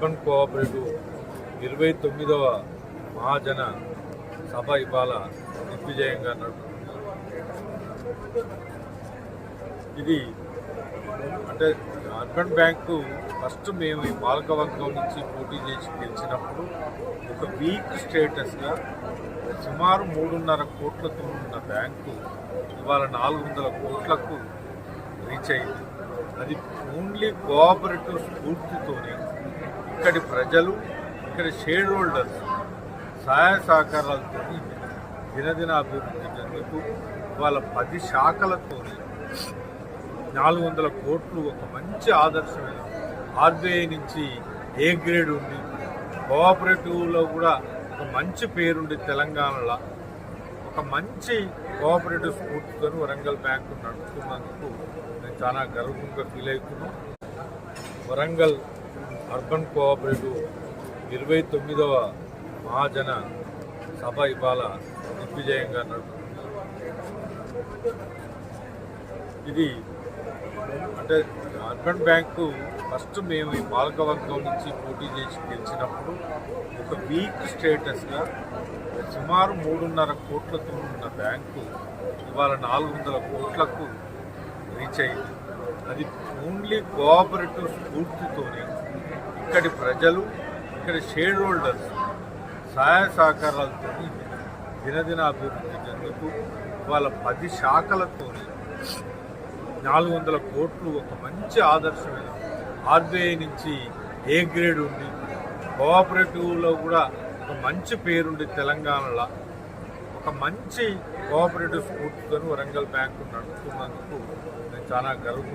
Urban cooperative ఇరవై తొమ్మిదవ మహాజన సభ ఇవాళ దిగ్విజయంగా నడుపుతుంది. ఇది అంటే అర్బన్ బ్యాంకు ఫస్ట్ మేము ఈ పాలకవర్గం నుంచి పోటీ చేసి గెలిచినప్పుడు ఒక వీక్ స్టేటస్గా సుమారు మూడున్నర కోట్లతో ఉన్న బ్యాంకు ఇవాళ నాలుగు వందల కోట్లకు రీచ్ అయింది. అది ఓన్లీ కోఆపరేటివ్ స్ఫూర్తితోనే ఇక్కడి ప్రజలు ఇక్కడ షేర్ హోల్డర్స్ సహాయ సహకారాలతో దినదిన అభివృద్ధి చెందుతూ వాళ్ళ పది శాఖలతో నాలుగు వందల కోట్లు ఒక మంచి ఆదర్శమైన ఆర్బీఐ నుంచి ఏ గ్రేడ్ ఉంది కోఆపరేటివ్లో కూడా ఒక మంచి పేరుండి తెలంగాణలో ఒక మంచి కోఆపరేటివ్ స్ఫూర్తితో వరంగల్ బ్యాంకు నడుపుతున్నందుకు నేను చాలా గర్వంగా ఫీల్ అవుతున్నాను. వరంగల్ అర్బన్ కోఆపరేటివ్ ఇరవై తొమ్మిదవ మహాజన సభ ఇవాళ దిగ్విజయంగా నడుపుతుంది ఇది అంటే అర్బన్ బ్యాంకు ఫస్ట్ మేము ఈ పాలకవర్గం నుంచి పోటీ చేసి గెలిచినప్పుడు ఒక వీక్ స్టేటస్గా సుమారు మూడున్నర కోట్లతో ఉన్న బ్యాంకు ఇవాళ నాలుగు వందల కోట్లకు రీచ్ అయింది. అది ఓన్లీ కోఆపరేటివ్ స్ఫూర్తితోనే ఇక్కడి ప్రజలు ఇక్కడి షేర్ హోల్డర్స్ సహాయ సహకారాలతో దినదిన అభివృద్ధి చెందుతూ వాళ్ళ పది శాఖలతో నాలుగు వందల కోట్లు ఒక మంచి ఆదర్శమైన ఆర్బీఐ నుంచి ఏ గ్రేడ్ ఉంది కోఆపరేటివ్లో కూడా ఒక మంచి పేరుండి తెలంగాణలో ఒక మంచి కోఆపరేటివ్ స్ఫూర్తితో వరంగల్ బ్యాంకు నడుపుతున్నందుకు నేను చాలా గర్వం